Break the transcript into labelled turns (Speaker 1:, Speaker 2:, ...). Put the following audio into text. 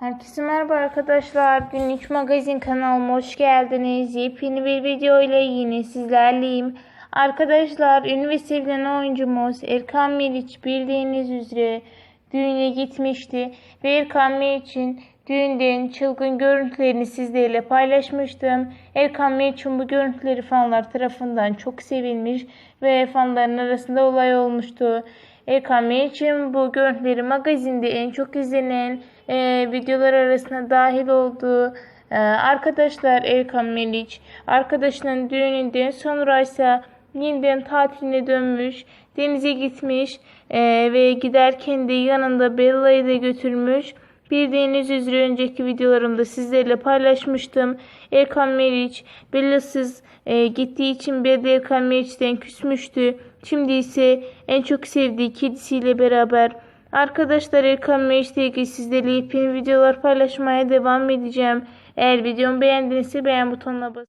Speaker 1: Herkese merhaba arkadaşlar. Günlük magazin kanalıma hoş geldiniz. Yepyeni bir video ile yine sizlerleyim. Arkadaşlar ünlü ve sevilen oyuncumuz Erkan Meriç bildiğiniz üzere düğüne gitmişti. Ve Erkan Meriç'in düğünden çılgın görüntülerini sizlerle paylaşmıştım. Erkan Meriç'in bu görüntüleri fanlar tarafından çok sevilmiş ve fanların arasında olay olmuştu. Erkan Meriç'in bu görüntüleri magazinde en çok izlenen e, videolar arasına dahil oldu. E, arkadaşlar Erkan Meriç arkadaşının düğününden sonra ise yeniden tatiline dönmüş. Denize gitmiş e, ve giderken de yanında Bella'yı da götürmüş. Bildiğiniz üzere önceki videolarımda sizlerle paylaşmıştım. Erkan Meriç Bella'sız e, gittiği için Bella Erkan Meriç'ten küsmüştü. Şimdi ise en çok sevdiği kedisiyle beraber Arkadaşlar Erkan Meriç'le ilgili sizlerle yepyeni videolar paylaşmaya devam edeceğim. Eğer videomu beğendinizse beğen butonuna basın.